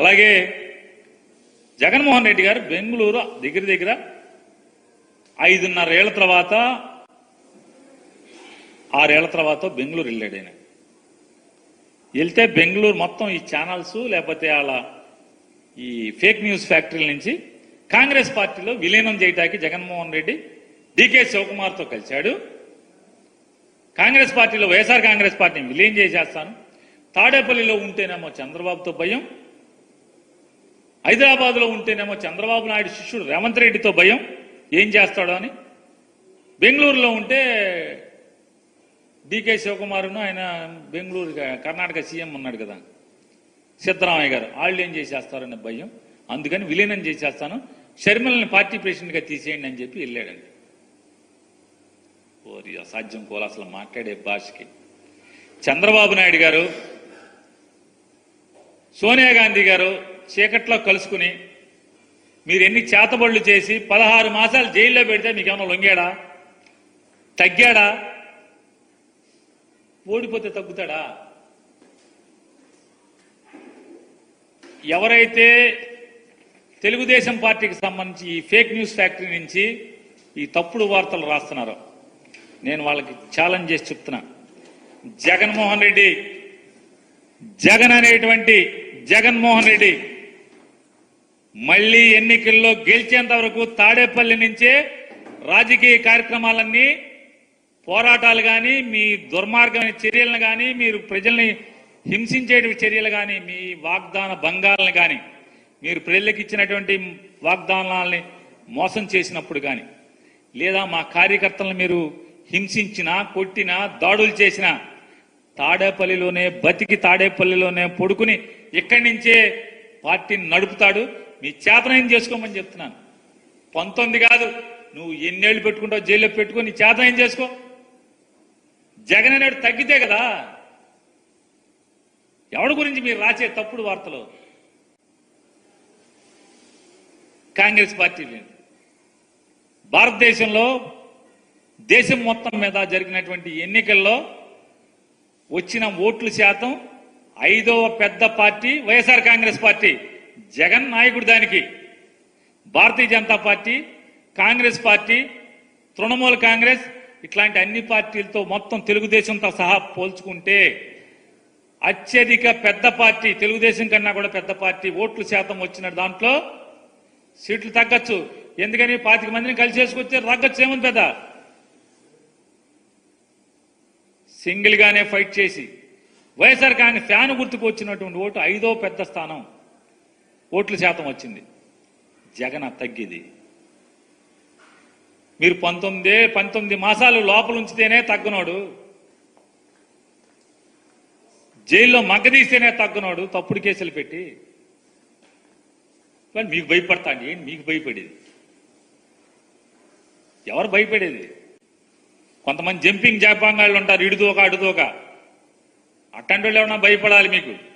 అలాగే జగన్మోహన్ రెడ్డి గారు బెంగళూరు దగ్గర దగ్గర ఐదున్నర ఏళ్ళ తర్వాత ఆరేళ్ళ తర్వాత బెంగళూరు వెళ్ళాడు ఆయన. వెళ్తే బెంగళూరు మొత్తం ఈ ఛానల్స్ లేకపోతే అలా ఈ ఫేక్ న్యూస్ ఫ్యాక్టరీల నుంచి కాంగ్రెస్ పార్టీలో విలీనం చేయడానికి జగన్మోహన్ రెడ్డి డికే శివకుమార్తో కలిశాడు. కాంగ్రెస్ పార్టీలో వైఎస్ఆర్ కాంగ్రెస్ పార్టీని విలీనం చేసేస్తాను. తాడేపల్లిలో ఉంటేనేమో చంద్రబాబుతో భయం. హైదరాబాద్లో ఉంటేనేమో చంద్రబాబు నాయుడు శిష్యుడు రేవంత్ రెడ్డితో భయం. ఏం చేస్తాడో అని. బెంగళూరులో ఉంటే డికే శివకుమారును ఆయన బెంగళూరు కర్ణాటక సీఎం ఉన్నాడు కదా. సిద్ధరామయ్య గారు. వాళ్ళు ఏం చేసేస్తారనే భయం. అందుకని విలీనం చేసేస్తాను. షర్మిలని పార్టీ ప్రెసిడెంట్గా తీసేయండి అని చెప్పి వెళ్ళాడండి. ఓరి అసాధ్యం కోల అసలు మాట్లాడే భాషకి. చంద్రబాబు నాయుడు గారు సోనియా గాంధీ గారు చీకట్లో కలుసుకుని మీరు ఎన్ని చేతబడులు చేసి పదహారు మాసాలు జైల్లో పెడితే మీకు లొంగాడా? తగ్గాడా? ఓడిపోతే తగ్గుతాడా? ఎవరైతే తెలుగుదేశం పార్టీకి సంబంధించి ఈ ఫేక్ న్యూస్ ఫ్యాక్టరీ నుంచి ఈ తప్పుడు వార్తలు రాస్తున్నారో నేను వాళ్ళకి ఛాలెంజ్ చేసి చెప్తున్నా. జగన్మోహన్ రెడ్డి జగన్ అనేటువంటి జగన్మోహన్ రెడ్డి మళ్ళీ ఎన్నికల్లో గెలిచేంత వరకు తాడేపల్లి నుంచే రాజకీయ కార్యక్రమాలన్నీ పోరాటాలు కానీ మీ దుర్మార్గమైన చర్యలను కానీ మీరు ప్రజల్ని హింసించే చర్యలు కానీ మీ వాగ్దాన భంగాలను కానీ మీరు ప్రజలకు ఇచ్చినటువంటి వాగ్దానాలని మోసం చేసినప్పుడు కానీ లేదా మా కార్యకర్తలను మీరు హింసించినా కొట్టినా దాడులు చేసినా తాడేపల్లిలోనే బతికి తాడేపల్లిలోనే పడుకుని ఇక్కడి నుంచే పార్టీని నడుపుతాడు. నీ చేతనైన చేసుకోమని చెప్తున్నాను. పంతొమ్మిది కాదు నువ్వు ఎన్నేళ్ళు పెట్టుకుంటావు జైల్లో పెట్టుకో నీ చేతనైన చేసుకో? జగన్ అనేడు తగ్గితే కదా. ఎవడి గురించి మీరు రాసే తప్పుడు వార్తలు? కాంగ్రెస్ పార్టీ లేదు భారతదేశంలో దేశం మొత్తం మీద జరిగినటువంటి ఎన్నికల్లో వచ్చిన ఓట్ల శాతం ఐదవ పెద్ద పార్టీ వైఎస్ఆర్ కాంగ్రెస్ పార్టీ. జగన్ నాయకుడు దానికి. భారతీయ జనతా పార్టీ కాంగ్రెస్ పార్టీ తృణమూల కాంగ్రెస్ ఇట్లాంటి అన్ని పార్టీలతో మొత్తం తెలుగుదేశంతో సహా పోల్చుకుంటే అత్యధిక పెద్ద పార్టీ తెలుగుదేశం కన్నా కూడా పెద్ద పార్టీ ఓట్లు శాతం వచ్చిన దాంట్లో సీట్లు తగ్గచ్చు. ఎందుకని పాతిక మందిని కలిసి చేసుకొస్తే తగ్గచ్చు ఏముంది పెద్ద? సింగిల్ గానే ఫైట్ చేసి. వైఎస్ఆర్ కాంగ్రెస్ ఫ్యాన్ గుర్తుకు వచ్చినటువంటి ఓటు ఐదో పెద్ద స్థానం. ఓట్ల శాతం వచ్చింది. జగన్ తగ్గిది. మీరు పంతొమ్మిదే పంతొమ్మిది మాసాలు లోపల ఉంచితేనే తగ్గనోడు. జైల్లో మగ్గదీస్తేనే తగ్గనోడు తప్పుడు కేసులు పెట్టి. మీకు భయపడతాండి ఏంటి? మీకు భయపడేది. ఎవరు భయపడేది? కొంతమంది జంపింగ్ జాపాంగాళ్ళు ఉంటారు ఇడుదోక అడుదోక అట్టంటి వాళ్ళు ఏమన్నా భయపడాలి మీకు?